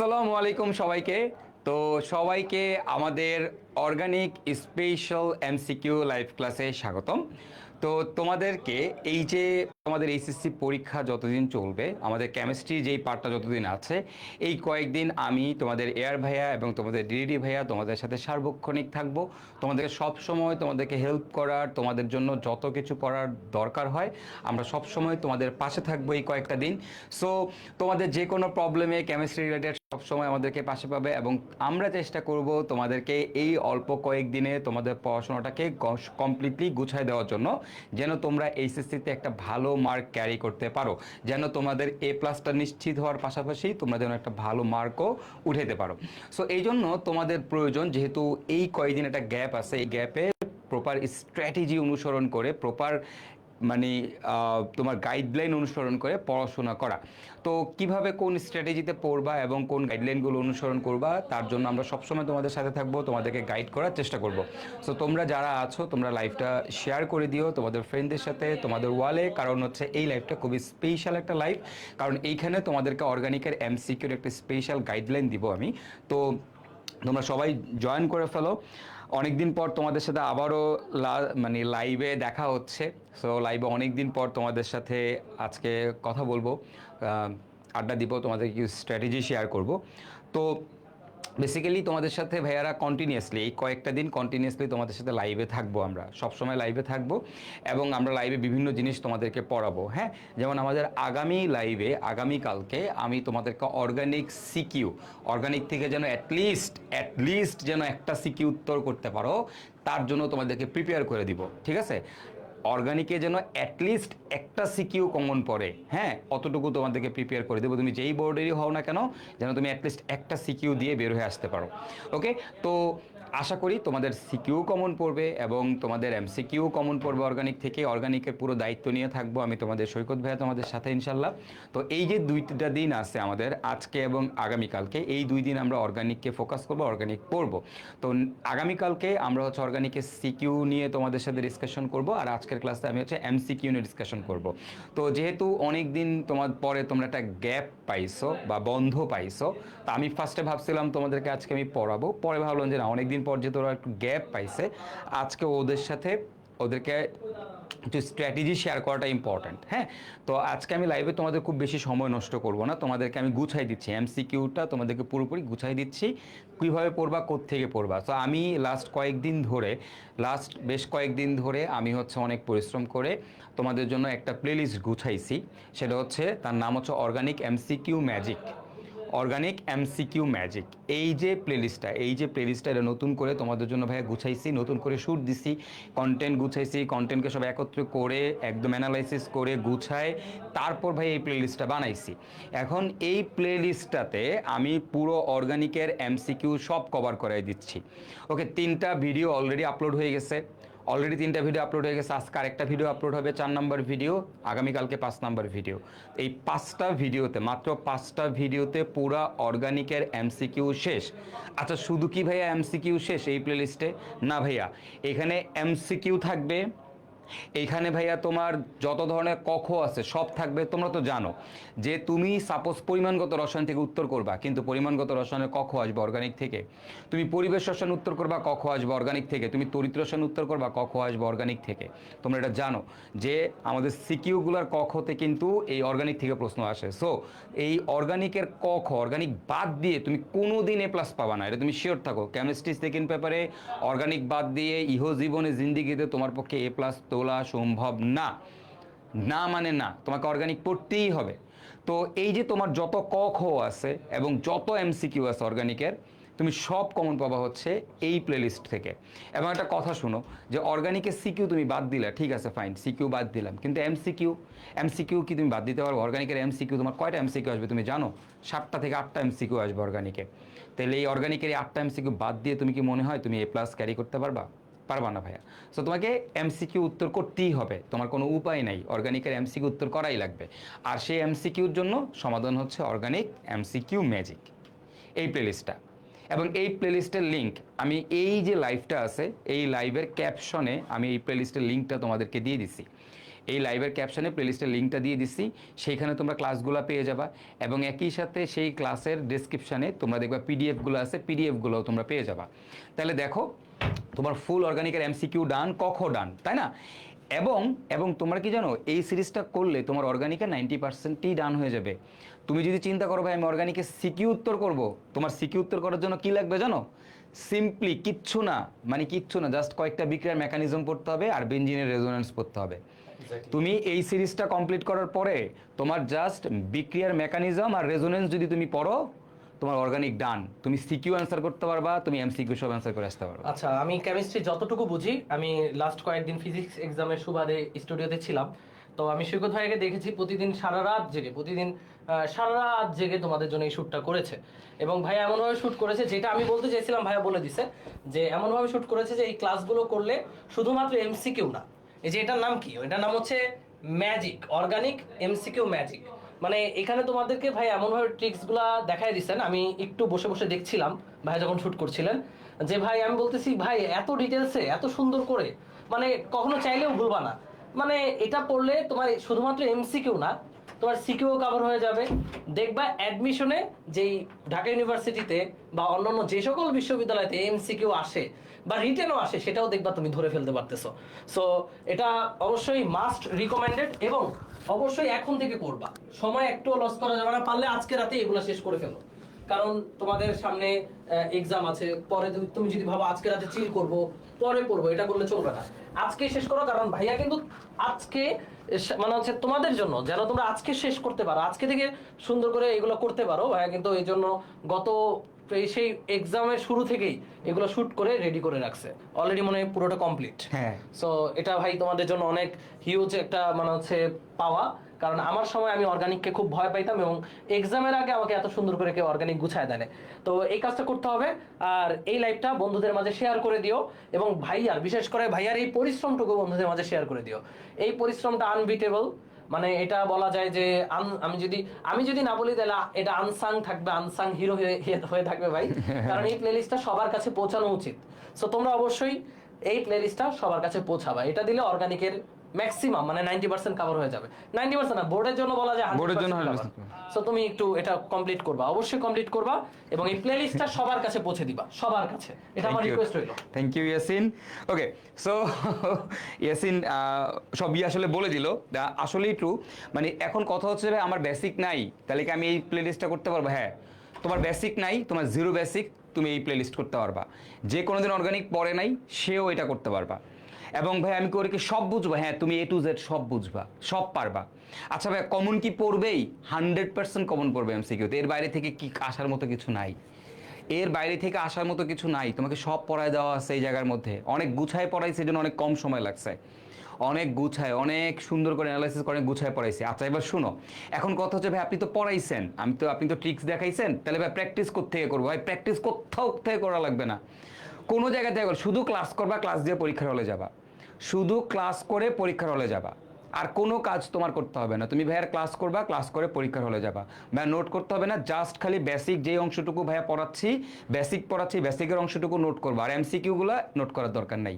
আসসালামু আলাইকুম সবাইকে। তো সবাইকে আমাদের অর্গানিক স্পেশাল এমসিকিউ লাইভ ক্লাসে স্বাগতম। তো তোমাদেরকে এই যে আমাদের এইচএসসি পরীক্ষা যতদিন চলবে, আমাদের কেমিস্ট্রি যেই পার্টটা যতদিন আছে, এই কয়েকদিন আমি তোমাদের এয়ার ভাইয়া এবং তোমাদের ডিডি ভাইয়া তোমাদের সাথে সার্বক্ষণিক থাকব। তোমাদেরকে সব সময় তোমাদেরকে হেল্প করার, তোমাদের জন্য যত কিছু করার দরকার হয়, আমরা সব সময় তোমাদের পাশে থাকব এই কয়েকটা দিন। সো তোমাদের যে কোনো প্রবলেমে কেমিস্ট্রি রিলেটেড সবসময় আমাদেরকে পাশে পাবে এবং আমরা চেষ্টা করব তোমাদেরকে এই অল্প কয়েকদিনে তোমাদের পড়াশোনাটাকে কমপ্লিটলি গুছায় দেওয়ার জন্য যেন তোমরা এইচএসসিতে একটা ভালো মার্ক ক্যারি করতে পারো। যেন তোমাদের এ প্লাসটা নিশ্চিত হওয়ার পাশাপাশি তোমরা যেন একটা ভালো মার্কও উঠাতে পারো। সো এই জন্য তোমাদের প্রয়োজন যেহেতু এই কয়েকদিন একটা গ্যাপ আছে, এই গ্যাপে প্রপার স্ট্র্যাটেজি অনুসরণ করে প্রপার মানে তোমার গাইডলাইন অনুসরণ করে পড়াশোনা করা। তো কীভাবে কোন স্ট্র্যাটেজিতে পড়বা এবং কোন গাইডলাইনগুলো অনুসরণ করবা, তার জন্য আমরা সবসময় তোমাদের সাথে থাকব, তোমাদেরকে গাইড করার চেষ্টা করব। সো তোমরা যারা আছো, তোমরা লাইভটা শেয়ার করে দিও, তোমাদের ফ্রেন্ডদের সাথে, তোমাদের ওয়ালে কারণ হচ্ছে এই লাইভটা খুবই স্পেশাল একটা লাইভ কারণ এইখানে তোমাদেরকে অর্গানিকের এমসিকিউর একটা স্পেশাল গাইডলাইন দিব আমি। তো তোমরা সবাই জয়েন করে ফেলো। অনেকদিন পর তোমাদের সাথে আবারও মানে লাইভে দেখা হচ্ছে। সো লাইভে অনেক দিন পর তোমাদের সাথে আজকে কথা বলব। আড্ডা দিব তোমাদের কিছু স্ট্র্যাটেজি শেয়ার করব। তো বেসিক্যালি তোমাদের সাথে ভাইয়ারা কন্টিনিউয়াসলি এই কয়েকটা দিন কন্টিনিউয়াসলি তোমাদের সাথে লাইভে থাকব আমরা। সবসময় লাইভে থাকব এবং আমরা লাইভে বিভিন্ন জিনিস তোমাদেরকে পড়াবো হ্যাঁ? যেমন আমাদের আগামী লাইভে আগামীকালকে আমি তোমাদেরকে অর্গানিক সিকিউ অর্গানিক থেকে যেন অ্যাটলিস্ট অ্যাটলিস্ট যেন একটা সিকিউ উত্তর করতে পারো, তার জন্য তোমাদেরকে প্রিপেয়ার করে দিব, ঠিক আছে? অর্গানিকে যেন অ্যাটলিস্ট একটা সিকিউ কমন পড়ে। হ্যাঁ অতটুকু তোমাদেরকে প্রিপেয়ার করে দেবো। তুমি যেই বোর্ডেরই হও না কেন, যেন তুমি অ্যাটলিস্ট একটা সিকিউ দিয়ে বের হয়ে আসতে পারো। ওকে তো আশা করি তোমাদের সিকিউ কমন পড়বে এবং তোমাদের এমসিকিউ কমন পড়বে অর্গানিক থেকে। অর্গানিকের পুরো দায়িত্ব নিয়ে থাকব আমি তোমাদের সৈকত ভাইয়া তোমাদের সাথে ইনশাল্লাহ। তো এই যে দুইটা দিন আছে আমাদের, আজকে এবং আগামীকালকে, এই দুই দিন আমরা অর্গানিককে ফোকাস করব অর্গানিক পড়ব। তো আগামীকালকে আমরা হচ্ছে অর্গানিকের সিকিউ নিয়ে তোমাদের সাথে ডিসকাশন করব আর আজকের ক্লাসে আমি হচ্ছে এমসিকিউ নিয়ে ডিসকাশন করব। তো যেহেতু অনেক দিন তোমার পরে তোমরা একটা গ্যাপ পাইছো বা বন্ধ পাইছো, তো আমি ফার্স্টে ভাবছিলাম তোমাদেরকে আজকে আমি পড়াবো। পরে ভাবলাম যে না অনেক দিন পর যেহেতু ওরা একটু গ্যাপ পাইছে, আজকে ওদের সাথে ওদেরকে একটু স্ট্র্যাটেজি শেয়ার করাটা ইম্পর্ট্যান্ট হ্যাঁ? তো আজকে আমি লাইভে তোমাদের খুব বেশি সময় নষ্ট করব না, তোমাদেরকে আমি গুছাই দিচ্ছি এমসিকিউটা তোমাদেরকে পুরোপুরি গুছাই দিচ্ছি, কীভাবে পড়বা থেকে পড়বা। তো আমি লাস্ট কয়েকদিন ধরে লাস্ট বেশ কয়েকদিন ধরে আমি হচ্ছে অনেক পরিশ্রম করে তোমাদের জন্য একটা প্লেলিস্ট গুছাইছি, সেটা হচ্ছে তার নাম হচ্ছে organic MCQ magic organic MCQ magic এই যে প্লেলিস্টটা এই যে প্লেলিস্টটা এটা নতুন করে তোমাদের জন্য ভাইয়া গুছাইছি, নতুন করে শ্যুট দিছি কন্টেন্ট গুছাইছি কন্টেন্টকে সব একত্র করে, একদম অ্যানালাইসিস করে গুছায় তারপর ভাই এই প্লেলিস্টটা বানাইছি। এখন এই প্লেলিস্টটাতে আমি পুরো অর্গানিকের এমসিকিউ সব কভার করাই দিচ্ছি। ওকে তিনটা ভিডিও অলরেডি আপলোড হয়ে গেছে। অলরেডি তিনটা ভিডিও আপলোড হয়ে গেছে। আজকে আরেকটা ভিডিও আপলোড হবে, চার নম্বর ভিডিও আগামীকালকে পাঁচ নম্বর ভিডিও এই পাঁচটা ভিডিওতে মাত্র পাঁচটা ভিডিওতে পুরা অর্গানিকের এমসিকিউ শেষ। আচ্ছা শুধু কি ভাইয়া এমসিকিউ শেষ এই প্লেলিস্টে না ভাইয়া, এখানে এমসিকিউ থাকবে এইখানে ভাইয়া তোমার যত ধরনের কখ আছে, সব থাকবে, তোমরা তো জানো, যে তুমি সাপোজ পরিমাণগত রসায়ন থেকে উত্তর করবা, কিন্তু পরিমাণগত রসায়নের কখ আসবে অর্গানিক থেকে। তুমি পরিবেশ রসায়ন উত্তর করবা কখ আসবে অর্গানিক থেকে। তুমি তরিত রসায়ন উত্তর করবা কখ আসবে অর্গানিক থেকে। তোমরা এটা জানো যে আমাদের সিকিউগুলার কখতে কিন্তু এই অর্গানিক থেকে প্রশ্ন আসে। সো এই অর্গানিকের কখ অর্গানিক বাদ দিয়ে তুমি কোনো দিন এ প্লাস পাবা না। এটা তুমি শিওর থাকো। কেমিস্ট্রি সেকেন্ড পেপারে অর্গানিক বাদ দিয়ে ইহ জীবনে জিন্দিগিতে তোমার পক্ষে এ প্লাস তোলা সম্ভব না। না মানে না, তোমাকে অর্গানিক পড়তেই হবে। তো এই যে তোমার যত ক, খ আছে এবং যত এমসিকিউ আছে অর্গানিকের তুমি সব কমন পাবা হচ্ছে এই প্লেলিস্ট থেকে। এবং একটা কথা শুনো, যে অর্গানিকের সিকিউ তুমি বাদ দিলে, ঠিক আছে ফাইন সিকিউ বাদ দিলাম। কিন্তু এমসিকিউ এমসিকিউ কি তুমি বাদ দিতে পারব? অর্গানিকের এমসিকিউ তোমার কয়টা এমসিকিউ আসবে তুমি জানো? সাতটা থেকে আটটা এমসিকিউ আসবে অর্গানিকে তাহলে এই অর্গানিকের এই আটটা এমসিকিউ বাদ দিয়ে তুমি কি মনে হয় তুমি এ প্লাস ক্যারি করতে পারবা? পারবা না ভাইয়া। সো তোমাকে এমসিকিউ উত্তর করতেই হবে। তোমার কোনো উপায় নাই। অর্গানিকের এমসিকিউ উত্তর করাই লাগবে। আর সেই এমসিকিউর জন্য সমাধান হচ্ছে অর্গানিক এমসিকিউ ম্যাজিক এই প্লেলিস্টটা এবং এই প্লেলিস্টের লিঙ্ক আমি এই যে লাইভটা আছে, এই লাইভের ক্যাপশনে আমি এই প্লেলিস্টের লিঙ্কটা তোমাদেরকে দিয়ে দিছি। এই লাইভের ক্যাপশনে প্লেলিস্টের লিঙ্কটা দিয়ে দিচ্ছি সেইখানে তোমরা ক্লাসগুলো পেয়ে যাবা। এবং একই সাথে সেই ক্লাসের ডিসক্রিপশানে তোমরা দেখবা পিডিএফগুলো আছে পিডিএফগুলোও তোমরা পেয়ে যাবা। তাহলে দেখো তোমার ফুল অর্গানিকের এমসিকিউ ডান কখ ডান তাই না? এবং এবং তোমরা কি জানো এই সিরিজটা করলে তোমার অর্গানিকে নাইনটি পার্সেন্টই ডান হয়ে যাবে। তুমি যদি চিন্তা করো ভাই আমি অর্গানিকে সিকিউ উত্তর করব তোমার সিকিউ উত্তর করার জন্য কি লাগবে জানো? সিম্পলি কিচ্ছু না মানে কিচ্ছু না জাস্ট কয়েকটা বিক্রিয়ার মেকানিজম পড়তে হবে আর বেঞ্জিনের রেজোনেন্স পড়তে হবে। তুমি এই সিরিজটা কমপ্লিট করার পরে তোমার জাস্ট বিক্রিয়ার মেকানিজম আর রেজোনেন্স যদি তুমি পড়ো তোমার অর্গানিক ডান তুমি সিকিউ অ্যান্সার করতে পারবা, তুমি এমসিকিউ সব অ্যান্সার করে আসতে পারবা। আচ্ছা আমি কেমিস্ট্রি যতটুকু বুঝি, আমি লাস্ট কয়েকদিন ফিজিক্স এক্সামের সুবাদে স্টুডিওতে ছিলাম। তো আমি সৈকত ভাইকে দেখেছি প্রতিদিন সারা রাত জেগে, প্রতিদিন সারা রাত জেগে তোমাদের জন্য এই শ্যুটটা করেছে। এবং ভাই এমনভাবে শ্যুট করেছে, যেটা আমি বলতে চাইছিলাম, ভাইয়া বলে দিছে, যে এমনভাবে শ্যুট করেছে যে এই ক্লাসগুলো করলে শুধুমাত্র এমসিকিউ না। এই যে এটার নাম কি? এটার নাম হচ্ছে ম্যাজিক অর্গানিক এমসিকিউ ম্যাজিক মানে এখানে তোমাদেরকে ভাই এমনভাবে ট্রিক্সগুলা দেখাই দিচ্ছেন আমি একটু বসে বসে দেখছিলাম, ভাই যখন শুট করছিলেন, যে ভাই আমি বলতেছি, ভাই, এত ডিটেলসে এত সুন্দর করে মানে কখনো চাইলেও ভুলবা না। মানে এটা পড়লে তোমার শুধুমাত্র এমসিকিউ না, তোমার সিকিউ কভার হয়ে যাবে। দেখবা অ্যাডমিশনে যেই ঢাকা ইউনিভার্সিটিতে বা অন্যান্য যে সকল বিশ্ববিদ্যালয়তে এমসিকিউ আসে বা রিটেনও আসে, সেটাও দেখবা তুমি ধরে ফেলতে পারতেছো। সো এটা অবশ্যই মাস্ট রিকমেন্ডেড এবং অবশ্যই এখন থেকে করবা। সময় একটুও লস করা যাবে না, পারলে আজকে রাতে এগুলো শেষ করে ফেলো। কারণ তোমাদের সামনে এক্সাম আছে, পরে তুমি যদি ভাবো আজকে রাতে চিল করব, পরে করব, এটা করলে চলবে না। আজকে শেষ করো, কারণ ভাইয়া কিন্তু আজকে মানে হচ্ছে তোমাদের জন্য, যেন তোমরা আজকে শেষ করতে পারো। আজকে থেকে সুন্দর করে এগুলো করতে পারো, ভাইয়া, কিন্তু এই জন্য গত এই সেই এক্সামের শুরু থেকেই এগুলো শুট করে রেডি করে রাখছে। অলরেডি মনে হয় পুরোটা কমপ্লিট হ্যাঁ। সো এটা ভাই তোমাদের জন্য অনেক হিউজ একটা মানে হচ্ছে পাওয়া। কারণ আমার সময় আমি অর্গানিককে খুব ভয় পাইতাম এবং এক্সামের আগে আমাকে এত সুন্দর করে কেউ অর্গানিক গুছায় দেয় তো এই কাজটা করতে হবে আর এই লাইভটা বন্ধুদের মাঝে শেয়ার করে দিও এবং ভাইয়ার বিশেষ করে ভাইয়ার এই পরিশ্রমটুকু বন্ধুদের মাঝে শেয়ার করে দিও। এই পরিশ্রমটা আনবিটেবল মানে এটা বলা যায় যে আমি যদি আমি যদি না বলি তাহলে এটা আনসাং থাকবে আনসাং হিরো হয়ে থাকবে ভাই। কারণ এই প্লেলিস্টটা সবার কাছে পৌঁছানো উচিত। সো তোমরা অবশ্যই এই প্লেলিস্টটা সবার কাছে পৌঁছাবা। এটা দিলে অর্গানিকের ম্যাক্সিমাম মানে নাইনটি পার্সেন্ট কভার হয়ে যাবে। নাইনটি পার্সেন্ট না বোর্ডের জন্য বলা যায় বোর্ডের জন্য 100% 100% সো তুমি একটু এটা কমপ্লিট করবা। অবশ্যই কমপ্লিট করবা এবং এই প্লেলিস্টটা সবার কাছে পৌঁছে দিবা। সবার কাছে। এটা আমার রিকোয়েস্ট রইল। Thank you Yasin okay so Yasin সবই আসলে বলে দিল। দা- আসলেই ট্রু মানে এখন কথা হচ্ছে আমার বেসিক নাই। তাহলে কি আমি এই প্লেলিস্টটা করতে পারব? হ্যাঁ। তোমার বেসিক নাই তোমার জিরো বেসিক তুমি এই প্লেলিস্ট করতে পারবা। যে কোনোদিন অর্গানিক পড়ে নাই সেও এটা করতে পারবা। এবং ভাই আমি করে কি সব বুঝব? হ্যাঁ তুমি এ টু জেড সব বুঝবা। সব পারবা। আচ্ছা ভাই কমন কি পড়বেই? হান্ড্রেড পার্সেন্ট কমন পড়বে এমসিকিউতে এর বাইরে থেকে কি আসার মতো কিছু নাই। এর বাইরে থেকে আসার মতো কিছু নাই। তোমাকে সব পড়ায় দেওয়া আছে এই জায়গার মধ্যে। অনেক গুছায় পড়াইছে জন্য অনেক কম সময় লাগছে। অনেক গুছায়, অনেক সুন্দর করে অ্যানালাইসিস করে গুছায় পড়াইছে। আচ্ছা এবার শুনো। এখন কথা হচ্ছে, ভাই, আপনি তো পড়াইছেন। আমি তো, আপনি তো ট্রিক্স দেখাইছেন। তাহলে ভাই প্র্যাকটিস থেকে করব? ভাই প্র্যাকটিস কোথাও থেকে করা লাগবে না। কোনো জায়গা থেকে শুধু ক্লাস করবা ক্লাস দিয়ে পরীক্ষার হলে যাবা। শুধু ক্লাস করে পরীক্ষার হলে যাবা। আর কোনো কাজ তোমার করতে হবে না। তুমি ভাইয়ার ক্লাস করবা ক্লাস করে পরীক্ষার হলে যাবা। ভাইয়া নোট করতে হবে না জাস্ট খালি বেসিক যেই অংশটুকু ভাইয়া পড়াচ্ছি বেসিক পড়াচ্ছি বেসিকের অংশটুকু নোট করবা। আর এমসিকিউগুলো নোট করার দরকার নাই।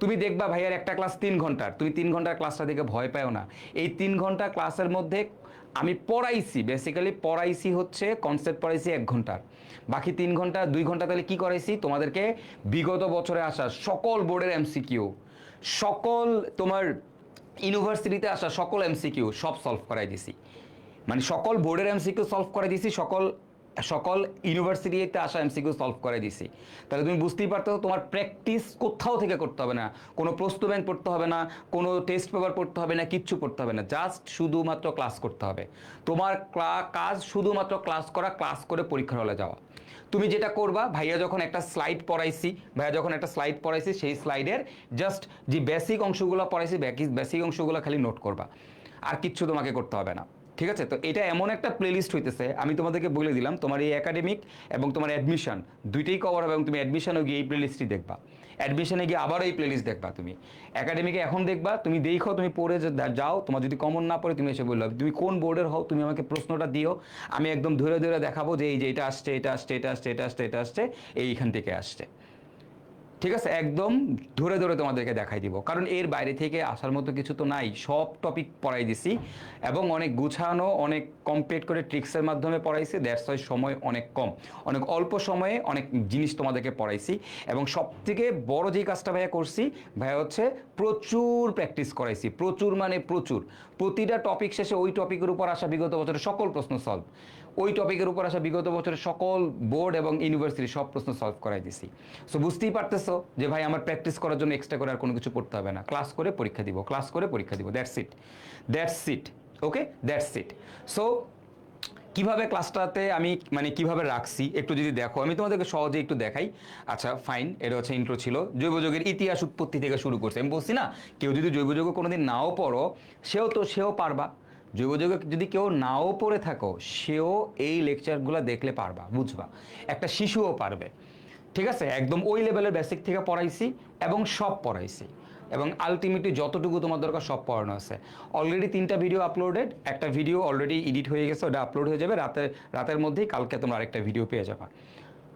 তুমি দেখবা ভাইয়ার একটা ক্লাস তিন ঘণ্টার। তুমি তিন ঘণ্টার ক্লাসটা দেখে ভয় পাও না। এই তিন ঘণ্টা ক্লাসের মধ্যে আমি পড়াইছি বেসিক্যালি পড়াইছি হচ্ছে কনসেপ্ট পড়াইছি এক ঘণ্টার। বাকি তিন ঘণ্টা, দুই ঘণ্টা তাহলে কি করাইছি? তোমাদেরকে বিগত বছরে আসা সকল বোর্ডের এমসিকিউ সকল তোমার ইউনিভার্সিটিতে আসা সকল এমসিকিউ সব সলভ করাই দিছি। মানে সকল বোর্ডের এমসিকিউ সলভ করাই দিছি, সকল সকল ইউনিভার্সিটিতে আসা এমসিকিউ সলভ করে দিছি। তাহলে তুমি বুঝতেই পারতো তোমার প্র্যাকটিস কোথাও থেকে করতে হবে না। কোনো প্রশ্ন ব্যাংক পড়তে হবে না, কোনো টেস্ট পেপার পড়তে হবে না, কিচ্ছু পড়তে হবে না। জাস্ট শুধুমাত্র ক্লাস করতে হবে। তোমার কাজ শুধুমাত্র ক্লাস করা ক্লাস করে পরীক্ষার হলে যাওয়া। তুমি যেটা করবা, ভাইয়া যখন একটা স্লাইড পড়াইছি, ভাইয়া যখন একটা স্লাইড পড়াইছি, সেই স্লাইডের জাস্ট যে বেসিক অংশগুলো পড়াইছি বেসিক অংশগুলো খালি নোট করবা। আর কিচ্ছু তোমাকে করতে হবে না। ঠিক আছে? তো এটা এমন একটা প্লেলিস্ট হইতেছে, আমি তোমাদেরকে বলে দিলাম, তোমার এই একাডেমিক এবং তোমার অ্যাডমিশন দুইটাই কভার হবে এবং তুমি অ্যাডমিশনে গিয়ে এই প্লেলিস্টই দেখবা। অ্যাডমিশনে গিয়ে আবারও এই প্লেলিস্ট দেখবা তুমি। একাডেমিকে এখন দেখবা, তুমি দেখো, তুমি পড়ে যাও, তোমার যদি কমন না পড়ে, তুমি এসে বলল তুমি কোন বোর্ডের হও, তুমি আমাকে প্রশ্নটা দিও, আমি একদম ধরে ধরে দেখাবো যে এই যে এটা আসছে এটা আসছে এটা আসছে এটা আসছে এটা আসছে, এইখান থেকে আসছে। ঠিক আছে? একদম ধরে ধরে তোমাদেরকে দেখাই দিব। কারণ এর বাইরে থেকে আসার মতো কিছু তো নাই। সব টপিক পড়াই দিছি এবং অনেক গুছানো, অনেক কমপ্লিট করে ট্রিক্সের মাধ্যমে পড়াইছি। দ্যাটস সময় অনেক কম। অনেক অল্প সময়ে অনেক জিনিস তোমাদেরকে পড়াইছি এবং সব থেকে বড় যে কাজটা ভাইয়া করছি, ভাইয়া হচ্ছে প্রচুর প্র্যাকটিস করাইছি। প্রচুর মানে প্রচুর। প্রতিটা টপিক শেষে ওই টপিকের উপর আসা বিগত বছরের সকল প্রশ্ন সলভ ওই টপিকের উপর আসা বিগত বছরের সকল বোর্ড এবং ইউনিভার্সিটি সব প্রশ্ন সলভ করাই দিছি। সো বুঝতেই পারতেছো যে ভাই আমার প্র্যাকটিস করার জন্য এক্সট্রা করে আর কোনো কিছু পড়তে হবে না। ক্লাস করে পরীক্ষা দিব ক্লাস করে পরীক্ষা দিব that's it that's it okay that's it so কীভাবে ক্লাসটাতে আমি মানে কীভাবে রাখছি একটু যদি দেখো, আমি তোমাদেরকে সহজে একটু দেখাই। আচ্ছা ফাইন এটা হচ্ছে ইন্ট্রো ছিল। জৈব ইতিহাস উৎপত্তি থেকে শুরু করছে। আমি বলছি না, কেউ যদি জৈব কোনোদিন নাও পড়ো, সেও তো সেও পারবা। জৈব যুগে যদি কেউ নাও পড়ে থাকো, সেও এই লেকচারগুলো দেখলে পারবা, বুঝবা। একটা শিশুও পারবে। ঠিক আছে? একদম ওই লেভেলের বেসিক থেকে পড়াইছি এবং সব পড়াইছি। এবং আলটিমেটলি যতটুকু তোমার দরকার সব পড়ানো আছে। অলরেডি তিনটা ভিডিও আপলোডেড একটা ভিডিও অলরেডি এডিট হয়ে গেছে, ওটা আপলোড হয়ে যাবে। রাতে, রাতের মধ্যেই কালকে তোমরা আরেকটা ভিডিও পেয়ে যাবে।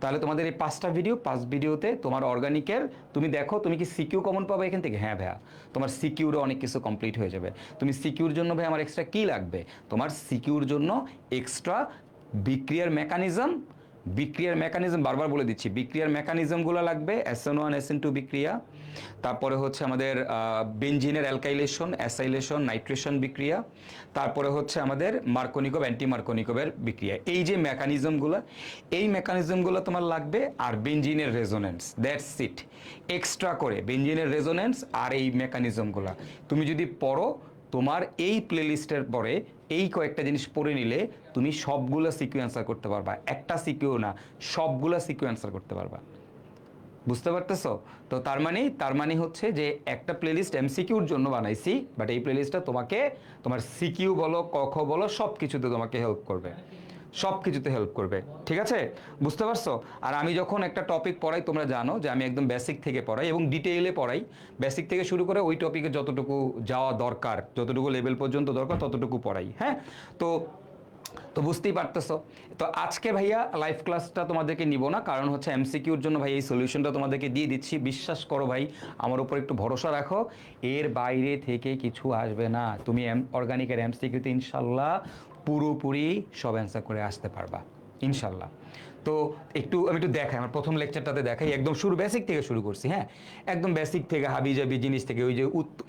তাহলে তোমাদের এই পাঁচটা ভিডিও পাঁচ ভিডিওতে তোমার অর্গানিকের তুমি দেখো, তুমি কি সিকিউ কমন পাবে এখান থেকে? হ্যাঁ ভাইয়া। তোমার সিকিউরও অনেক কিছু কমপ্লিট হয়ে যাবে। তুমি সিকিউর জন্য ভাই আমার এক্সট্রা কী লাগবে? তোমার সিকিউর জন্য এক্সট্রা বিক্রিয়ার মেকানিজম বিক্রিয়ার মেকানিজম বারবার বলে দিচ্ছি, বিক্রিয়ার মেকানিজমগুলো লাগবে S N one S N two বিক্রিয়া। তারপরে হচ্ছে আমাদের বেঞ্জিনের অ্যালকাইলেশন, অ্যাসাইলেশন, নাইট্রেশন বিক্রিয়া, তারপরে হচ্ছে আমাদের মার্কোনিকোভ অ্যান্টি মার্কোনিকোভের বিক্রিয়া। এই যে মেকানিজমগুলো, এই মেকানিজমগুলো তোমার লাগবে আর বেঞ্জিনের রেজোনেন্স, দ্যাটস ইট। এক্সট্রা করে বেঞ্জিনের রেজোনেন্স আর এই মেকানিজমগুলো। তুমি যদি পড়ো, তোমার এই প্লেলিস্টের পরে এই কয়েকটা জিনিস পড়ে নিলে তুমি সবগুলো সিকিউ অ্যান্সার করতে পারবা। একটা সিকিউ না, সবগুলো সিকিউ অ্যান্সার করতে পারবা। বুঝতে পারতেছো? তো তার মানে তার মানে হচ্ছে যে একটা প্লেলিস্ট এমসিকিউর জন্য বানাইছি বাট এই প্লেলিস্টটা তোমাকে, তোমার সিকিউ বলো কখ বলো সব কিছুতে তোমাকে হেল্প করবে। সব কিছুতে হেল্প করবে। ঠিক আছে? বুঝতে পারছ? আর আমি যখন একটা টপিক পড়াই, তোমরা জানো যে আমি একদম বেসিক থেকে পড়াই এবং ডিটেইলে পড়াই। বেসিক থেকে শুরু করে ওই টপিকে যতটুকু যাওয়া দরকার, যতটুকু লেভেল পর্যন্ত দরকার, ততটুকু পড়াই হ্যাঁ? তো তো বুঝতেই পারতেছো। তো আজকে ভাইয়া লাইভ ক্লাসটা তোমাদেরকে নিব না, কারণ হচ্ছে এমসিকিউর জন্য ভাই এই সলিউশনটা তোমাদেরকে দিয়ে দিচ্ছি। বিশ্বাস করো ভাই, আমার উপর একটু ভরসা রাখো, এর বাইরে থেকে কিছু আসবে না। তুমি এম অর্গানিকের এমসিকিউতে ইনশাল্লাহ পুরোপুরি সব অ্যান্সার করে আসতে পারবা, ইনশাল্লাহ। তো একটু, আমি একটু দেখাই, আমার প্রথম লেকচারটাতে দেখাই, একদম শুরু বেসিক থেকে শুরু করছি হ্যাঁ? একদম বেসিক থেকে হাবি জাবি জিনিস থেকে, ওই যে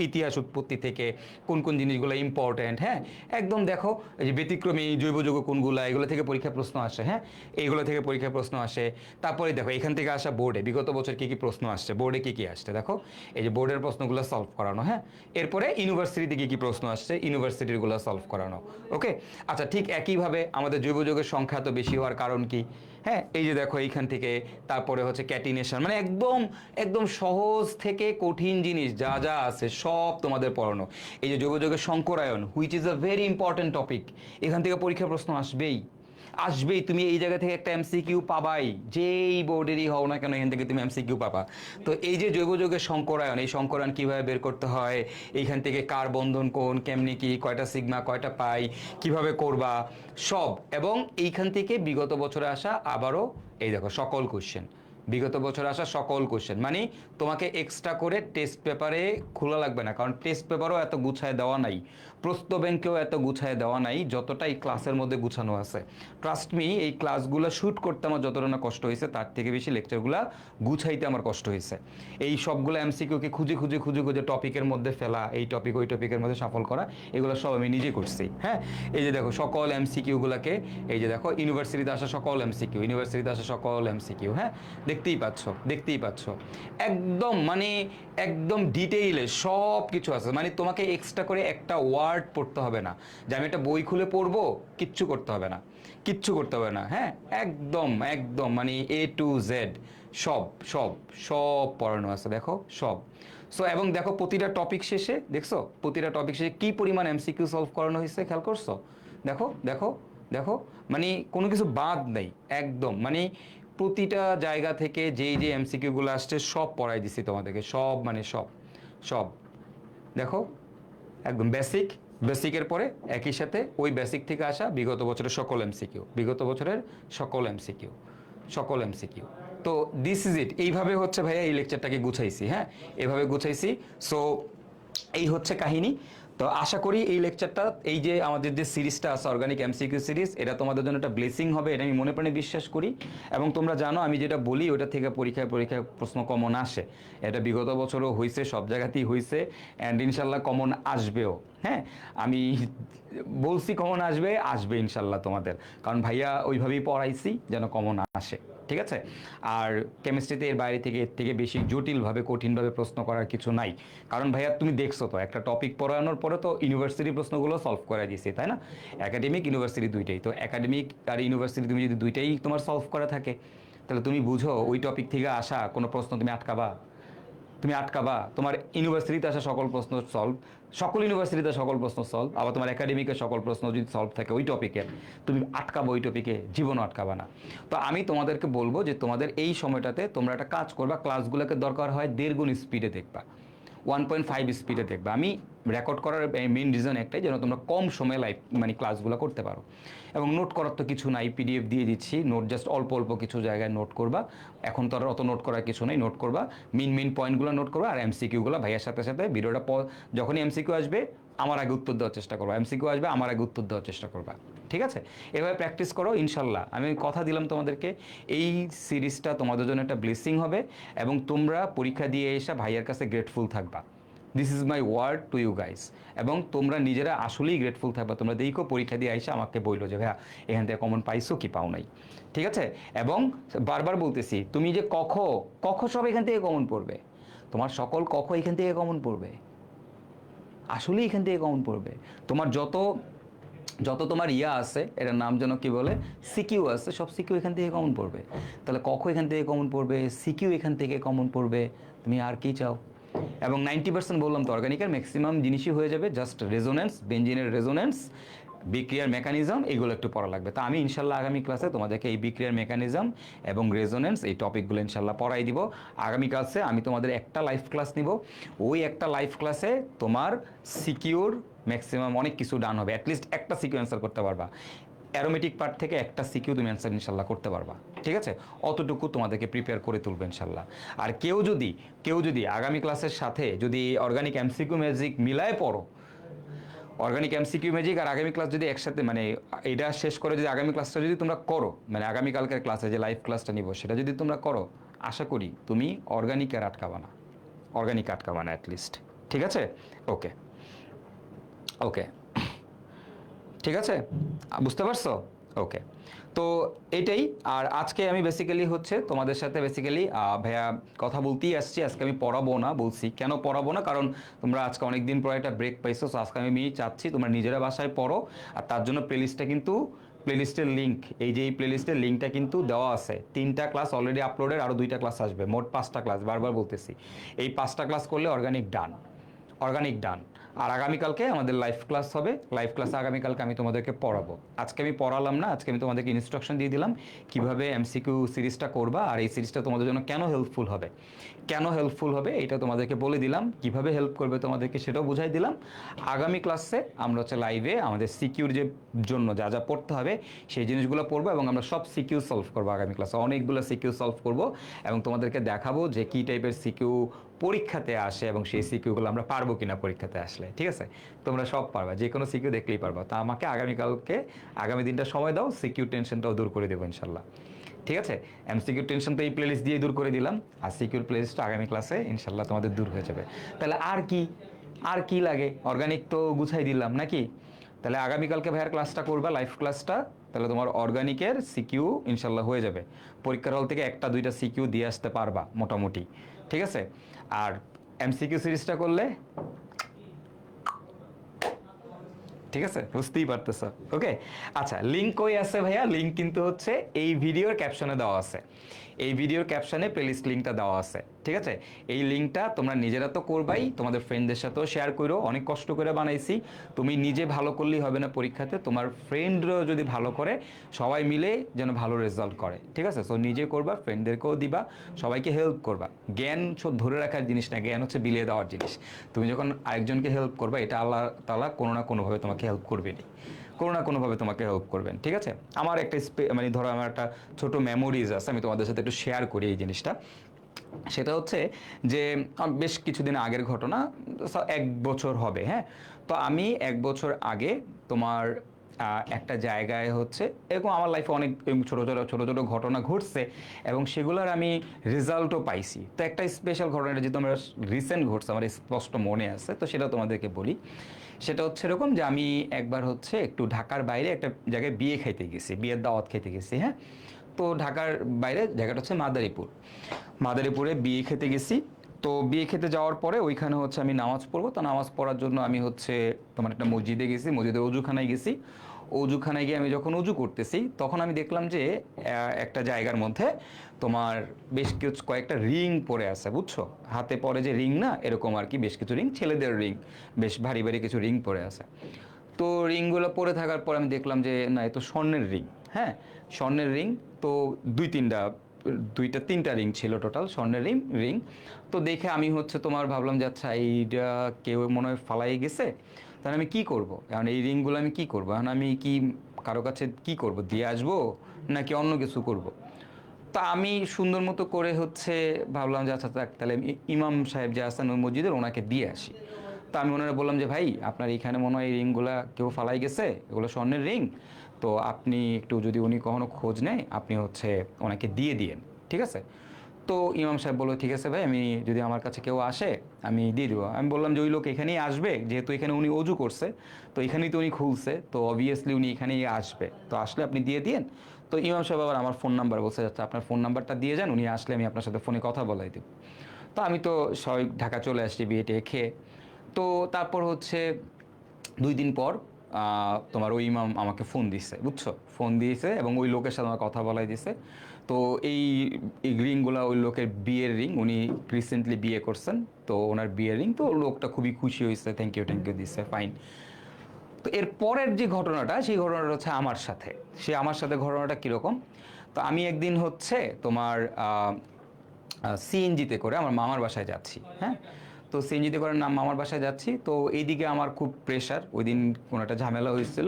ইতিহাস উৎপত্তি থেকে, কোন কোন জিনিসগুলো ইম্পর্ট্যান্ট হ্যাঁ? একদম দেখো, এই যে ব্যতিক্রমী জৈব যৌগ কোনগুলো, এগুলো থেকে পরীক্ষা প্রশ্ন আসে হ্যাঁ? এইগুলো থেকে পরীক্ষা প্রশ্ন আসে। তারপরে দেখো, এখান থেকে আসা বোর্ডে বিগত বছর কী কী প্রশ্ন আসছে বোর্ডে কী কী আসছে, দেখো? এই যে বোর্ডের প্রশ্নগুলো সলভ করানো হ্যাঁ? এরপরে ইউনিভার্সিটিতে কী কী প্রশ্ন আসছে ইউনিভার্সিটিরগুলো সলভ করানো ওকে আচ্ছা ঠিক একইভাবে আমাদের জৈব যৌগের সংখ্যা তো বেশি হওয়ার কারণ কি? হ্যাঁ। এই যে দেখো এইখান থেকে, তারপরে হচ্ছে ক্যাটিনেশন মানে একদম একদম সহজ থেকে কঠিন জিনিস যা যা আছে সব তোমাদের পড়ানো। এই যে যোগাযোগের শঙ্করায়ন which is a very important topic এখান থেকে পরীক্ষা প্রশ্ন আসবেই। আসবেই, তুমি এই জায়গা থেকে একটা এমসিকিউ পাবাই। যেই বোর্ডেরই হও না কেন, এখান থেকে তুমি এমসিকিউ পাবা। তো এই যে জৈব যৌগের সংকরায়ন, এই সংকরায়ন কীভাবে বের করতে হয়? এইখান থেকে কার বন্ধন কোন, কেমনি কি, কয়টা সিগমা কয়টা পাই কীভাবে করবা? সব। এবং এইখান থেকে বিগত বছরে আসা আবারও, এই দেখো, সকল কোশ্চেন বিগত বছর আসা সকল কোশ্চেন মানে তোমাকে এক্সট্রা করে টেস্ট পেপারে খোলা লাগবে না, কারণ টেস্ট পেপারও এত গুছায় দেওয়া নাই। প্রশ্ন ব্যাংকেও এত গুছায় দেওয়া নাই যতটা এই ক্লাসের মধ্যে গুছানো আছে। ট্রাস্ট মি এই ক্লাসগুলো শ্যুট করতে আমার যতটা না কষ্ট হয়েছে, তার থেকে বেশি লেকচারগুলো গুছাইতে আমার কষ্ট হয়েছে। এই সবগুলো এমসিকিউকে খুঁজে খুঁজে খুঁজে খুঁজে টপিকের মধ্যে ফেলা, এই টপিক ওই টপিকের মধ্যে সফল করা, এগুলো সব আমি নিজে করছি হ্যাঁ? এই যে দেখো, সকল এমসিকিউগুলোকে এই যে দেখো ইউনিভার্সিটিতে আসা সকল এমসিকিউ ইউনিভার্সিটিতে আসা সকল এমসিকিউ হ্যাঁ? দেখতেই পাচ্ছ দেখতেই পাচ্ছ। একদম মানে একদম ডিটেইলে সব কিছু আছে মানে তোমাকে এক্সট্রা করে একটা ওয়ার্ড পড়তে হবে না। যে আমি একটা বই খুলে পড়ব, কিচ্ছু করতে হবে না। কিচ্ছু করতে হবে না হ্যাঁ? একদম একদম মানে এ টু জেড সব সব সব পড়ানো আছে, দেখো, সব। সো এবং দেখো প্রতিটা টপিক শেষে, দেখছ? প্রতিটা টপিক শেষে কি পরিমাণ এমসিকিউ সলভ করানো হয়েছে, খেয়াল করছ? দেখো দেখো দেখো মানে কোনো কিছু বাদ নেই, একদম। মানে প্রতিটা জায়গা থেকে যেই যে এমসিকিউগুলো আসছে, সব পড়াই দিছি তোমাদেরকে, সব মানে সব সব। দেখো একদম বেসিক বেসিকের পরে একই সাথে ওই বেসিক থেকে আসা বিগত বছরের সকল এমসিকিউ বিগত বছরের সকল এমসিকিউ সকল এমসিকিউ তো দিস ইজ ইট এইভাবে হচ্ছে ভাইয়া এই লেকচারটাকে গুছাইছি হ্যাঁ? এভাবে গুছাইছি। সো এই হচ্ছে কাহিনী। তো আশা করি এই লেকচারটা, এই যে আমাদের যে সিরিজটা আছে অর্গানিক এমসিকিউ সিরিজ, এটা তোমাদের জন্য একটা ব্লেসিং হবে, এটা আমি মনে প্রাণে বিশ্বাস করি। এবং তোমরা জানো, আমি যেটা বলি, ওটা থেকে পরীক্ষায় পরীক্ষায় প্রশ্ন কমন আসে। এটা বিগত বছরও হয়েছে সব জায়গাতেই হয়েছে অ্যান্ড ইনশাল্লাহ কমন আসবেও। হ্যাঁ আমি বলছি কমন আসবে আসবে ইনশাল্লাহ তোমাদের। কারণ ভাইয়া ওইভাবেই পড়াইছি, যেন কমন আসে। ঠিক আছে? আর কেমিস্ট্রিতে এর বাইরে থেকে, এর থেকে বেশি জটিলভাবে, কঠিনভাবে প্রশ্ন করার কিছু নাই। কারণ ভাইয়া, তুমি দেখছ তো, একটা টপিক পড়ানোর পরে তো ইউনিভার্সিটি প্রশ্নগুলো সলভ করা দিয়েছে, তাই না? একাডেমিক ইউনিভার্সিটি দুইটাই। তো একাডেমিক আর ইউনিভার্সিটি তুমি যদি দুইটাই তোমার সলভ করা থাকে, তাহলে তুমি বুঝো ওই টপিক থেকে আসা কোনো প্রশ্ন তুমি আটকাবা? তুমি আটকাবা, তোমার ইউনিভার্সিটিতে আসা সকল প্রশ্ন সলভ সকল ইউনিভার্সিটিতে সকল প্রশ্ন সলভ আবার তোমার একাডেমিকের সকল প্রশ্ন যদি সলভ থাকে ওই টপিকের তুমি আটকাবো ওই টপিকে জীবনও আটকাবা না। তো আমি তোমাদেরকে বলব যে তোমাদের এই সময়টাতে তোমরা একটা কাজ করবা ক্লাসগুলোকে দরকার হয় দেড় গুণ স্পিডে দেখবা। ওয়ান পয়েন্ট ফাইভ স্পিডে দেখবে। আমি রেকর্ড করার মেন রিজন একটাই যেন তোমরা কম সময়ে লাইভ মানে ক্লাসগুলো করতে পারো। এবং নোট করার তো কিছু নাই পিডিএফ দিয়ে দিচ্ছি নোট জাস্ট অল্প অল্প কিছু জায়গায় নোট করবা। এখন তো আর অত নোট করার কিছু নেই নোট করবা। মেন মেন পয়েন্টগুলো নোট করবা, আর এমসিকিউগুলো ভাইয়ের সাথে সাথে, ভিডিওটা যখনই এমসিকিউ আসবে আমার আগে উত্তর দেওয়ার চেষ্টা করবা। এমসিকিউ আসবে, আমার আগে উত্তর দেওয়ার চেষ্টা করবা। ঠিক আছে? এভাবে প্র্যাকটিস করো, ইনশাল্লাহ। আমি কথা দিলাম তোমাদেরকে, এই সিরিজটা তোমাদের জন্য একটা ব্লেসিং হবে এবং তোমরা পরীক্ষা দিয়ে এসে ভাইয়ের কাছে গ্রেটফুল থাকবা। This is my word to you guys এবং তোমরা নিজেরা আসলেই গ্রেটফুল থাকবা। তোমরা দেখো পরীক্ষা দিয়ে আইসা আমাকে বলল যে, ভাইয়া, এখান থেকে কমন পাইছো কি পাও নাই? ঠিক আছে? এবং বারবার বলতেছি, তুমি যে কখ কখ সব এখান থেকে কমন পড়বে। তোমার সকল কখ এখান থেকে কমন পড়বে। আসলেই এখান থেকে কমন পড়বে। তোমার যত যত তোমার ইয়া আছে, এটার নাম যেন কী বলে, সিকিউ আছে, সব সিকিউ এখান থেকে কমন পড়বে। তাহলে কখ এখান থেকে কমন পড়বে, সিকিউ এখান থেকে কমন পড়বে, তুমি আর কি চাও? এবং নাইনটি পার্সেন্ট বললাম তো অর্গানিকের ম্যাক্সিমাম জিনিসই হয়ে যাবে জাস্ট রেজোনেন্স বেঞ্জিনের রেজোনেন্স বিক্রিয়ার মেকানিজম এগুলো একটু পড়া লাগবে। তা আমি ইনশাল্লাহ আগামী ক্লাসে তোমাদেরকে এই বিক্রিয়ার মেকানিজম এবং রেজোনেন্স এই টপিকগুলো ইনশাল্লাহ পড়াই দিব। আগামী ক্লাসে আমি তোমাদের একটা লাইভ ক্লাস নিব। ওই একটা লাইভ ক্লাসে তোমার সিকিউর ম্যাক্সিমাম অনেক কিছু ডান হবে। অ্যাটলিস্ট একটা সিকিউ অ্যান্সার করতে পারবা। অ্যারোমেটিক পার্ট থেকে একটা সিকিউ তুমি অ্যান্সার ইনশাল্লাহ করতে পারবা। ঠিক আছে? অতটুকু তোমাদেরকে প্রিপেয়ার করে তুলবে ইনশাল্লাহ। আর কেউ যদি কেউ যদি আগামী ক্লাসের সাথে যদি অর্গানিক এমসিকিউ ম্যাজিক মিলায় পড়ো অর্গানিক এমসিকিউ ম্যাজিক আর আগামী ক্লাস যদি একসাথে মানে এটা শেষ করে যদি আগামী ক্লাসটা যদি তোমরা করো মানে আগামীকালকের ক্লাসে যে লাইভ ক্লাসটা নিব, সেটা যদি তোমরা করো, আশা করি তুমি অর্গানিক আর আটকাবা না। অর্গানিক আটকাবা না অ্যাটলিস্ট ঠিক আছে? ওকে ওকে ঠিক আছে? বুঝতে পারছ? ওকে তো এটাই, আর আজকে আমি বেসিক্যালি হচ্ছে তোমাদের সাথে বেসিক্যালি ভাইয়া কথা বলতেই আসছি। আজকে আমি পড়াবো না, বলছি কেন পড়াবো না? কারণ তোমরা আজকে অনেক দিন পর একটা ব্রেক পাইছো, so আজকে আমি চাচ্ছি, তোমরা নিজেরা বাসায় পড়ো। আর তার জন্য প্লেলিস্টটা কিন্তু প্লেলিস্টের লিঙ্ক এই যে এই প্লেলিস্টের লিঙ্কটা কিন্তু দেওয়া আছে। তিনটা ক্লাস অলরেডি আপলোডের আরও দুইটা ক্লাস আসবে। মোট পাঁচটা ক্লাস বারবার বলতেছি। এই পাঁচটা ক্লাস করলে অর্গানিক ডান অর্গানিক ডান আর আগামীকালকে আমাদের লাইভ ক্লাস হবে। লাইভ ক্লাসে আগামীকালকে আমি তোমাদেরকে পড়াবো। আজকে আমি পড়ালাম না, আজকে আমি তোমাদেরকে ইনস্ট্রাকশন দিয়ে দিলাম কীভাবে এমসিকিউ সিরিজটা করবা আর এই সিরিজটা তোমাদের জন্য কেন হেল্পফুল হবে। কেন হেল্পফুল হবে এটা তোমাদেরকে বলে দিলাম, কীভাবে হেল্প করবে তোমাদেরকে সেটাও বুঝাই দিলাম। আগামী ক্লাসে আমরা হচ্ছে লাইভে আমাদের সিকিউর যে জন্য যা যা পড়তে হবে সেই জিনিসগুলো পড়ব এবং আমরা সব সিকিউ সলভ করব আগামী ক্লাসে অনেকগুলো সিকিউ সলভ করব এবং তোমাদেরকে দেখাবো যে কী টাইপের সিকিউ পরীক্ষাতে আসে এবং সেই সিকিউগুলো আমরা পারব কিনা পরীক্ষাতে আসলে, ঠিক আছে? তোমরা সব পারবা, যে কোনো সিকিউ দেখলেই পারবা। তা আমাকে আগামীকালকে আগামী দিনটা সময় দাও সিকিউ টেনশনটাও দূর করে দেবো ইনশাল্লাহ। ঠিক আছে? এমসিকিউ টেনশন তো এই প্লেলিস্ট দিয়ে দূর করে দিলাম, আর সিকিউর প্লেলিস্টটা আগামী ক্লাসে ইনশাল্লাহ তোমাদের দূর হয়ে যাবে। তাহলে আর কি আর কি লাগে? অর্গানিক তো গুছাই দিলাম নাকি? তাহলে আগামীকালকে ভাইয়ার ক্লাসটা করবা লাইভ ক্লাসটা তাহলে তোমার অর্গানিকের সিকিউ ইনশাল্লাহ হয়ে যাবে। পরীক্ষার হল থেকে একটা, দুইটা সিকিউ দিয়ে আসতে পারবা, মোটামুটি। ঠিক আছে? আর এমসিকিউ সিরিজটা করলে ঠিক আছে? বুঝতেই পারতেছ। ওকে আচ্ছা লিঙ্ক কই আছে ভাইয়া? লিঙ্ক কিন্তু হচ্ছে এই ভিডিওর ক্যাপশনে দেওয়া আছে। এই ভিডিওর ক্যাপশনে প্লেলিস্ট লিঙ্কটা দেওয়া আছে, ঠিক আছে? এই লিঙ্কটা তোমরা নিজেরা তো করবাই, তোমাদের ফ্রেন্ডদের সাথেও শেয়ার করো অনেক কষ্ট করে বানাইছি। তুমি নিজে ভালো করলেই হবে না পরীক্ষাতে, তোমার ফ্রেন্ডরাও যদি ভালো করে, সবাই মিলে যেন ভালো রেজাল্ট করে, ঠিক আছে? সো নিজে করবা ফ্রেন্ডদেরকেও দিবা, সবাইকে হেল্প করবা। জ্ঞান সব ধরে রাখার জিনিস না, জ্ঞান হচ্ছে বিলিয়ে দেওয়ার জিনিস। তুমি যখন আরেকজনকে হেল্প করবা, এটা আল্লাহ তালা কোনো না কোনোভাবে তোমাকে হেল্প করবে নি কোনো না কোনোভাবে তোমাকে হেল্প করবেন, ঠিক আছে? আমার একটা মানে ধরো আমার একটা ছোট মেমোরিজ আছে, আমি তোমাদের সাথে একটু শেয়ার করি এই জিনিসটা। সেটা হচ্ছে যে বেশ কিছুদিন আগের ঘটনা এক বছর হবে হ্যাঁ? তো আমি এক বছর আগে তোমার একটা জায়গায় হচ্ছে, এরকম আমার লাইফে অনেক ছোটো ছোটো ছোটো ছোটো ঘটনা ঘটছে এবং সেগুলোর আমি রেজাল্টও পাইছি। তো একটা স্পেশাল ঘটনাটা যেহেতু আমার রিসেন্ট ঘটছে, আমার স্পষ্ট মনে আছে, তো সেটা তোমাদেরকে বলি। সেটা হচ্ছে এরকম যে আমি একবার হচ্ছে একটু ঢাকার বাইরে একটা জায়গায় বিয়ে খাইতে গেছি, বিয়ের দাওয়াত খাইতে গেছি হ্যাঁ? তো ঢাকার বাইরে জায়গাটা হচ্ছে মাদারীপুর। মাদারীপুরে বিয়ে খেতে গেছি। তো বিয়ে খেতে যাওয়ার পরে ওইখানে হচ্ছে আমি নামাজ পড়ব। তো নামাজ পড়ার জন্য আমি হচ্ছে তোমার একটা মসজিদে গেছি, মসজিদের অজুখানায় গেছি। অজুখানায় গিয়ে আমি যখন উজু করতেছি, তখন আমি দেখলাম যে একটা জায়গার মধ্যে তোমার বেশ কিছু, কয়েকটা রিং পরে আছে, বুঝছ? হাতে পরে যে রিং না, এরকম আর কি বেশ কিছু রিং, ছেলেদের রিং, বেশ ভারী ভারী কিছু রিং পরে আছে। তো রিংগুলো পরে থাকার পর আমি দেখলাম যে, না, এ তো স্বর্ণের রিং হ্যাঁ? স্বর্ণের রিং, তো দুই তিনটা, দুইটা তিনটা রিং ছিল টোটাল স্বর্ণের রিং রিং। তো দেখে আমি হচ্ছে তোমার ভাবলাম যে আচ্ছা এইটা কেউ মনে হয় ফালাই গেছে। তাহলে আমি কি করব? কারণ এই রিংগুলো আমি কি করব? এখন আমি কি কারও কাছে কি করব? দিয়ে আসব? নাকি অন্য কিছু করব? তা আমি সুন্দর মতো করে হচ্ছে ভাবলাম যে আচ্ছা থাক, তাহলে ইমাম সাহেব যে আছেন ওই মসজিদের ওনাকে দিয়ে আসি। তা আমি ওনারা বললাম যে ভাই আপনার এখানে মনে হয় এই রিংগুলা কেউ ফালাই গেছে? এগুলো স্বর্ণের রিং তো আপনি একটু যদি উনি কখনো খোঁজ নেয় আপনি হচ্ছে ওনাকে দিয়ে দিয়েন। ঠিক আছে? তো ইমাম সাহেব বলল, ঠিক আছে ভাই, আমি যদি আমার কাছে কেউ আসে, আমি দিয়ে দেবো। আমি বললাম যে, ওই লোক এখানেই আসবে, যেহেতু এখানে উনি অজু করছে, তো এখানেই তো উনি খুলছে, তো অবভিয়াসলি উনি এখানেই আসবে। তো আসলে আপনি দিয়ে দিন তো ইমাম সাহেব আবার আমার ফোন নাম্বার বলছে আচ্ছা আপনার ফোন নাম্বারটা দিয়ে যান, উনি আসলে আমি আপনার সাথে ফোনে কথা বলাই দেব। তো আমি তো সবাই ঢাকা চলে আসছি, বিয়ে টিয়ে খেয়ে। তো তারপর হচ্ছে দুই দিন পর তোমার ওই ইমাম আমাকে ফোন দিছে, বুঝছ? ফোন দিয়েছে এবং ওই লোকের সাথে আমার কথা বলাই দিছে। তো এই রিংগুলো ওই লোকের বিয়ের রিং উনি রিসেন্টলি বিয়ে করছেন, তো ওনার বিয়ের রিং তো লোকটা খুবই খুশি হয়েছে থ্যাংক ইউ থ্যাংক ইউ দিচ্ছে ফাইন তো এর পরের যে ঘটনাটা, সেই ঘটনাটা হচ্ছে আমার সাথে। সে আমার সাথে ঘটনাটা কীরকম? তো আমি একদিন হচ্ছে তোমার সিএনজিতে করে আমার মামার বাসায় যাচ্ছি হ্যাঁ? তো সিএনজিতে করে নাম মামার বাসায় যাচ্ছি, তো এইদিকে আমার খুব প্রেশার ওই দিন কোনো একটা ঝামেলা হয়েছিল।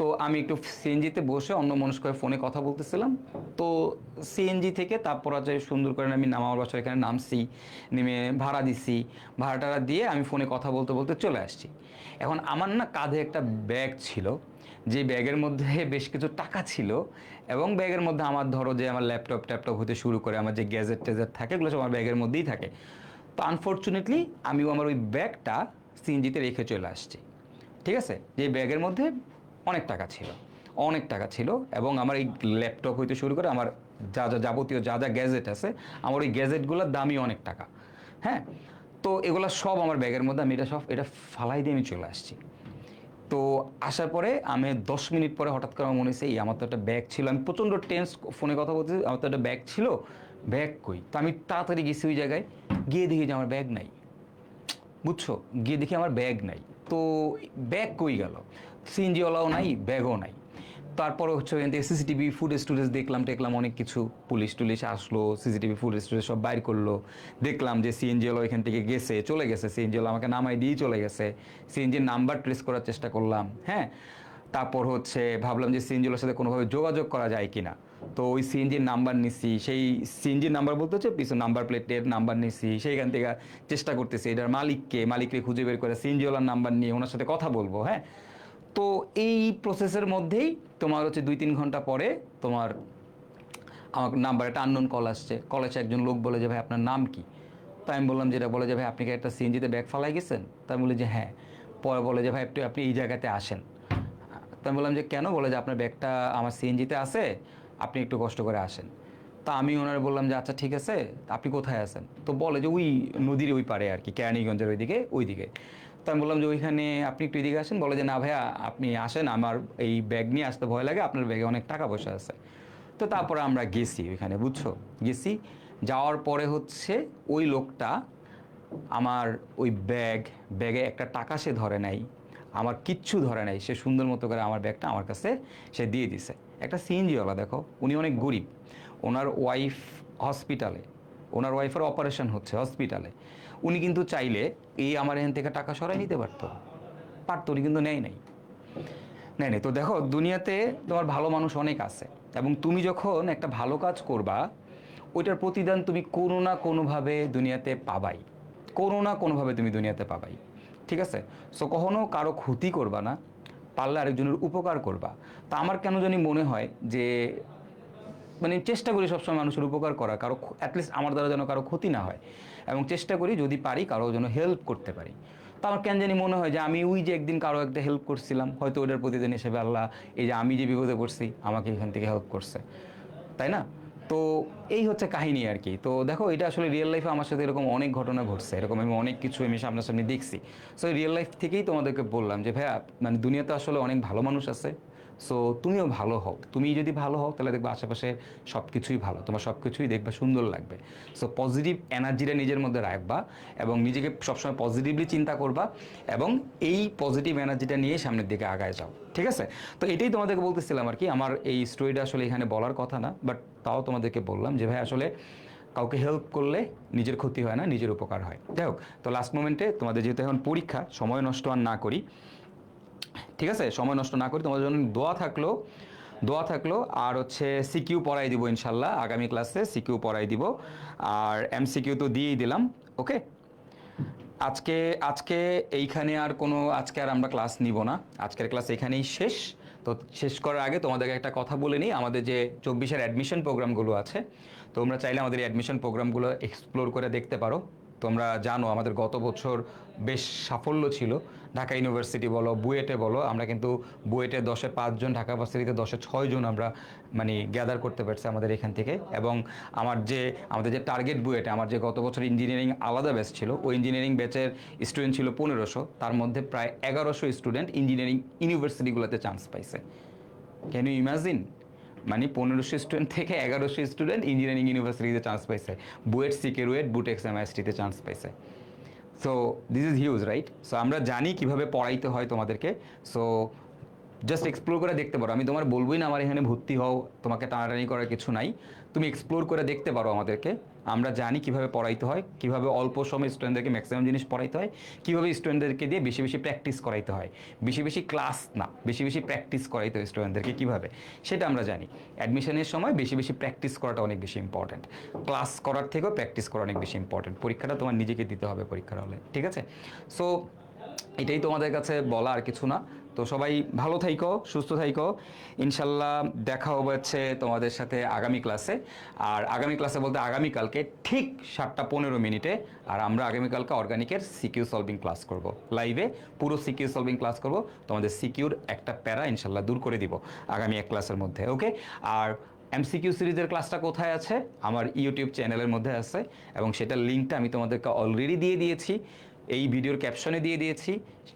তো আমি একটু সিএনজিতে বসে অন্য মনস্ক ফোনে কথা বলতেছিলাম। তো সিএনজি থেকে তারপর আছে সুন্দর করে আমি নামার বাসায় এখানে নামছি, নেমে ভাড়া দিছি। ভাড়া টাড়া দিয়ে আমি ফোনে কথা বলতে বলতে চলে আসছি। এখন আমার না কাঁধে একটা ব্যাগ ছিল, যে ব্যাগের মধ্যে বেশ কিছু টাকা ছিল এবং ব্যাগের মধ্যে আমার ধরো যে আমার ল্যাপটপ ট্যাপটপ হতে শুরু করে, আমার যে গ্যাজেট ট্যাজেট থাকে, এগুলো সব আমার ব্যাগের মধ্যেই থাকে। তো আনফর্চুনেটলি আমিও আমার ওই ব্যাগটা সিএনজিতে রেখে চলে আসছি। ঠিক আছে? যে ব্যাগের মধ্যে অনেক টাকা ছিল, অনেক টাকা ছিল এবং আমার এই ল্যাপটপ হইতে শুরু করে আমার যা যা যাবতীয় যা যা গ্যাজেট আছে, আমার ওই গ্যাজেটগুলোর দামই অনেক টাকা হ্যাঁ? তো এগুলো সব আমার ব্যাগের মধ্যে আমি এটা সব, এটা ফালাই দিয়ে আমি চলে আসছি। তো আসার পরে আমি দশ মিনিট পরে হঠাৎ করে আমার মনে হয়েছে এই, আমার তো একটা ব্যাগ ছিল। আমি প্রচণ্ড টেন্স ফোনে কথা বলতেছি, আমার তো একটা ব্যাগ ছিল ব্যাগ কই? তো আমি তাড়াতাড়ি গেছি ওই জায়গায়, গিয়ে দেখি যে আমার ব্যাগ নাই। বুঝছ? গিয়ে দেখি আমার ব্যাগ নাই। তো ব্যাগ কই গেল? সিএনজিওয়ালাও নাই, ব্যাগও নাই। তারপরে হচ্ছে ওখান থেকে সিসিটিভি ফুটেজ টুটেজ দেখলাম, টেকলাম, অনেক কিছু পুলিশ টুলিশ আসলো, সিসিটিভি ফুটেজ টুটেজ সব বাইর করল। দেখলাম যে সিএনজিওয়ালা এখান থেকে গেছে, চলে গেছে। সিএনজিওয়ালা আমাকে নামাই দিয়েই চলে গেছে। সিএনজির নাম্বার ট্রেস করার চেষ্টা করলাম হ্যাঁ? তারপর হচ্ছে ভাবলাম যে সিএনজিওয়ালার সাথে কোনোভাবে যোগাযোগ করা যায় কিনা। তো ওই সিএনজির নাম্বার নিছি, সেই সিএনজির নাম্বার বলতে হচ্ছে পিছু নাম্বার প্লেটের নাম্বার নিছি। সেইখান থেকে চেষ্টা করতেছি, এটার মালিককে মালিককে খুঁজে বের করে সিএনজিওয়ালার নাম্বার নিয়ে ওনার সাথে কথা বলব হ্যাঁ? তো এই প্রসেসের মধ্যেই তোমার হচ্ছে দুই তিন ঘণ্টা পরে তোমার আমার নাম্বার একটা আননোন কল আসছে। কল আসে একজন লোক বলে যে, ভাই, আপনার নাম কি? তাই আমি বললাম যেটা বলে যে, ভাই, আপনি কি একটা সিএনজিতে ব্যাগ ফালাই গেছেন? তাই আমি বলি যে হ্যাঁ। পরে বলে যে, ভাই একটু আপনি এই জায়গাতে আসেন। তো আমি বললাম যে, কেন? বলে যে, আপনার ব্যাগটা আমার সিএনজিতে আছে, আপনি একটু কষ্ট করে আসেন। তা আমি ওনার বললাম যে আচ্ছা ঠিক আছে, আপনি কোথায় আছেন? তো বলে যে, ওই নদীর ওই পারে আর কি, কেরানীগঞ্জের ওইদিকে ওইদিকে। তো আমি বললাম যে ওইখানে আপনি একটু এদিকে আসেন, বলে যে, না ভাইয়া, আপনি আসেন, আমার এই ব্যাগ নিয়ে আসতে ভয় লাগে, আপনার ব্যাগে অনেক টাকা পয়সা আছে। তো তারপরে আমরা গেছি ওইখানে, বুঝছ? গেছি, যাওয়ার পরে হচ্ছে ওই লোকটা আমার ওই ব্যাগ ব্যাগে একটা টাকা সে ধরে নাই, আমার কিচ্ছু ধরে নাই, সে সুন্দর মতো করে আমার ব্যাগটা আমার কাছে সে দিয়ে দিছে। একটা সিএনজিওয়ালা দেখো, উনি অনেক গরিব, ওনার ওয়াইফ হসপিটালে ওনার ওয়াইফের অপারেশন হচ্ছে হসপিটালে উনি কিন্তু চাইলে এই আমার এখান থেকে টাকা সরাই নিতে পারতো। পারতো, উনি কিন্তু নেয় নাই। নেয় নাই। তো দেখো, দুনিয়াতে তোমার ভালো মানুষ অনেক আছে এবং তুমি যখন একটা ভালো কাজ করবা, ওইটার প্রতিদান তুমি কোনো না কোনোভাবে দুনিয়াতে পাবাই। কোনো না কোনোভাবে তুমি দুনিয়াতে পাবাই। ঠিক আছে? সো কখনো কারও ক্ষতি করবা না, পারলে আরেকজনের উপকার করবা। তা আমার কেন জানি মনে হয় যে মানে চেষ্টা করি সবসময় মানুষের উপকার করা কারও অ্যাটলিস্ট আমার দ্বারা যেন কারও ক্ষতি না হয়। এবং চেষ্টা করি যদি পারি কারও যেন হেল্প করতে পারি। তো আমার কেন জানি মনে হয় যে আমি ওই যে একদিন কারও একটা হেল্প করছিলাম, হয়তো ওটার প্রতিদিন হিসেবে আল্লাহ এই যে আমি যে বিপদে পড়ছি, আমাকে এখান থেকে হেল্প করছে। তাই না? তো এই হচ্ছে কাহিনী আর কি। তো দেখো, এটা আসলে রিয়েল লাইফে আমার সাথে এরকম অনেক ঘটনা ঘটছে। এরকম আমি অনেক কিছু আমি সামনাসামনি দেখছি। সো রিয়েল লাইফ থেকেই তোমাদেরকে বললাম যে, ভাইয়া মানে দুনিয়াতে আসলে অনেক ভালো মানুষ আছে। সো তুমিও ভালো হও। তুমি যদি ভালো হও, তাহলে দেখবে আশেপাশে সব কিছুই ভালো। তোমার সব কিছুই দেখবে, সুন্দর লাগবে। সো পজিটিভ এনার্জিটা নিজের মধ্যে রাখবা এবং নিজেকে সবসময় পজিটিভলি চিন্তা করবা এবং এই পজিটিভ এনার্জিটা নিয়ে সামনের দিকে আগায় যাও। ঠিক আছে? তো এটাই তোমাদেরকে বলতেছিলাম আর কি। আমার এই স্টোরিটা আসলে এখানে বলার কথা না বাট তাও তোমাদেরকে বললাম যে, ভাই, আসলে কাউকে হেল্প করলে নিজের ক্ষতি হয় না, নিজের উপকার হয়। যাই হোক, তো লাস্ট মোমেন্টে তোমাদের যেহেতু এখন পরীক্ষা, সময় নষ্ট আর না করি ঠিক আছে? সময় নষ্ট না করি, তোমাদের জন্য দোয়া থাকল দোয়া থাকল। আর হচ্ছে সিকিউ পড়াই দিব ইনশাল্লাহ, আগামী ক্লাসে সিকিউ পড়াই দিব। আর এমসিকিউ তো দিয়েই দিলাম, ওকে? আজকে আজকে এইখানে আর কোনো, আজকে আর আমরা ক্লাস নিব না। আজকের ক্লাস এখানেই শেষ। তো শেষ করার আগে তোমাদেরকে একটা কথা বলে নিই, আমাদের যে চব্বিশের অ্যাডমিশন প্রোগ্রামগুলো আছে, তোমরা চাইলে আমাদের অ্যাডমিশন প্রোগ্রামগুলো এক্সপ্লোর করে দেখতে পারো। তোমরা জানো, আমাদের গত বছর বেশ সাফল্য ছিল। ঢাকা ইউনিভার্সিটি বলো, বুয়েটে বলো, আমরা কিন্তু বুয়েটে দশে পাঁচজন ঢাকা ভার্সিটিতে দশে ছয়জন আমরা মানে গ্যাদার করতে পারছি আমাদের এখান থেকে। এবং আমার যে, আমাদের যে টার্গেট বুয়েটে, আমার যে গত বছর ইঞ্জিনিয়ারিং আলাদা ব্যাচ ছিল, ওই ইঞ্জিনিয়ারিং ব্যাচের স্টুডেন্ট ছিল পনেরোশো, তার মধ্যে প্রায় এগারোশো স্টুডেন্ট ইঞ্জিনিয়ারিং ইউনিভার্সিটিগুলোতে চান্স পাইছে। ক্যান ইউ ইমাজিন মানে পনেরোশো স্টুডেন্ট থেকে এগারোশো স্টুডেন্ট ইঞ্জিনিয়ারিং ইউনিভার্সিটিতে চান্স পাইছে। বুয়েট, সিকেরুয়েট, বুটেক্স, এমআইএসটিতে চান্স পাইছে। So this is huge right so আমরা জানি কীভাবে পড়াইতে হয় তোমাদেরকে। সো জাস্ট এক্সপ্লোর করে দেখতে পারো। আমি তোমার বলবোই না আমার এখানে ভর্তি হও, তোমাকে টানাটানি করার কিছু নাই। তুমি এক্সপ্লোর করে দেখতে পারো আমাদেরকে। আমরা জানি কীভাবে পড়াইতে হয়, কীভাবে অল্প সময় স্টুডেন্টদেরকে ম্যাক্সিমাম জিনিস পড়াইতে হয়, কীভাবে স্টুডেন্টদেরকে দিয়ে বেশি বেশি প্র্যাকটিস করাইতে হয়। বেশি বেশি ক্লাস না, বেশি বেশি প্র্যাকটিস করাইতে হয় স্টুডেন্টদেরকে কীভাবে, সেটা আমরা জানি। অ্যাডমিশনের সময় বেশি বেশি প্র্যাকটিস করাটা অনেক বেশি ইম্পর্ট্যান্ট ক্লাস করার থেকেও প্র্যাকটিস করা অনেক বেশি ইম্পর্ট্যান্ট পরীক্ষাটা তোমার নিজেকে দিতে হবে পরীক্ষার হলে, ঠিক আছে? সো এটাই তোমাদের কাছে বলা আর কিছু না। তো সবাই ভালো থাইকো, সুস্থ থাইকো। ইনশাল্লাহ দেখা হচ্ছে তোমাদের সাথে আগামী ক্লাসে। আর আগামী ক্লাসে বলতে আগামীকালকে ঠিক সাতটা পনেরো মিনিটে আর আমরা আগামীকালকে অর্গানিকের সিকিউ সলভিং ক্লাস করব। লাইভে পুরো সিকিউ সলভিং ক্লাস করব। তোমাদের সিকিউর একটা প্যারা ইনশাল্লাহ দূর করে দিব আগামী এক ক্লাসের মধ্যে ওকে আর এমসিকিউ সিরিজের ক্লাসটা কোথায় আছে? আমার ইউটিউব চ্যানেলের মধ্যে আছে এবং সেটার লিঙ্কটা আমি তোমাদেরকে অলরেডি দিয়ে দিয়েছি। এই ভিডিওর ক্যাপশনে দিয়ে দিয়েছি।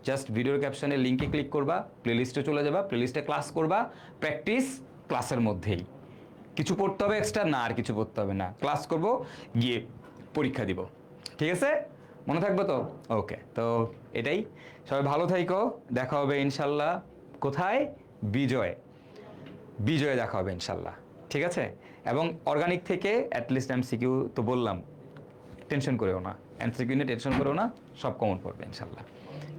জাস্ট ভিডিওর ক্যাপশনে লিঙ্কে ক্লিক করবা প্লেলিস্টে চলে যাবা প্লেলিস্টে ক্লাস করবা প্র্যাকটিস ক্লাসের মধ্যেই। কিছু পড়তে হবে এক্সট্রা না আর কিছু পড়তে হবে না। ক্লাস করব, গিয়ে পরীক্ষা দিব। ঠিক আছে? মনে থাকবে তো? ওকে তো এটাই। সবাই ভালো থাইকো। দেখা হবে ইনশাল্লাহ। কোথায়? বিজয়। বিজয়ে দেখা হবে ইনশাল্লাহ। ঠিক আছে? এবং অর্গানিক থেকে অ্যাটলিস্ট এমসিকিউ তো বললাম। টেনশন করেও না। এমসিকিউ নিয়ে টেনশন করেও না, সব কমন পড়বে ইনশাল্লাহ।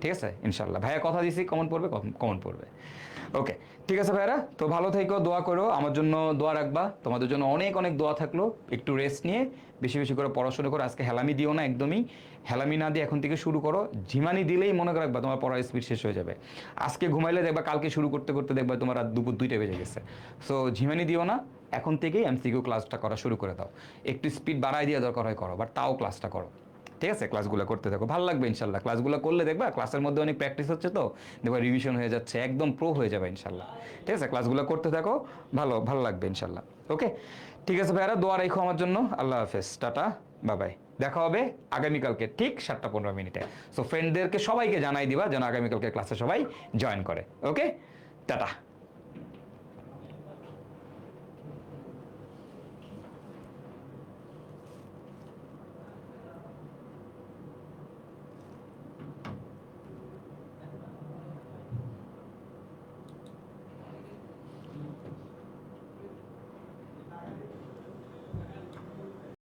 ঠিক আছে? ইনশাল্লাহ। ভাইয়া কথা দিছি কমন পড়বে কমন পড়বে। ওকে ঠিক আছে ভাইরা তো ভালো থেকো, দোয়া করো, আমার জন্য দোয়া রাখবা। তোমাদের জন্য অনেক অনেক দোয়া থাকল, একটু রেস্ট নিয়ে, বেশি বেশি করে পড়াশোনা করো। আজকে হেলামি দিও না একদমই। হেলামি না দিয়ে এখন থেকে শুরু করো। ঝিমানি দিলেই মনে রাখবা তোমার পড়ার স্পিড শেষ হয়ে যাবে। আজকে ঘুমাইলে দেখবা, কালকে শুরু করতে করতে দেখবা তোমার রাত দুপুর দুইটা বেজে গেছে। সো ঝিমানি দিও না। এখন থেকেই এমসিকিউ ক্লাসটা করা শুরু করে দাও। একটু স্পিড বাড়াই দিয়ে দরকার হয়, করো বাট তাও ক্লাসটা করো। ঠিক আছে ক্লাসগুলো করতে থাকো, ভালো লাগবে ইনশাল্লাহ। ক্লাসগুলো করলে দেখবা ক্লাসের মধ্যে অনেক প্র্যাকটিস হচ্ছে তো, দেখবা রিভিশন হয়ে যাচ্ছে, একদম প্রো হয়ে যাবে ইনশাল্লাহ। ঠিক আছে ক্লাসগুলো করতে থাকো, ভালো ভালো লাগবে ইনশাল্লাহ। ওকে ঠিক আছে ভাইয়ারা, দোয়া রাখো আমার জন্য। আল্লাহ হাফেজ, টাটা বাবাই দেখা হবে আগামীকালকে ঠিক সাতটা পনেরো মিনিটে। সো ফ্রেন্ডদেরকে সবাইকে জানাই দিবা যেন আগামীকালকে ক্লাসে সবাই জয়েন করে। Okay tata.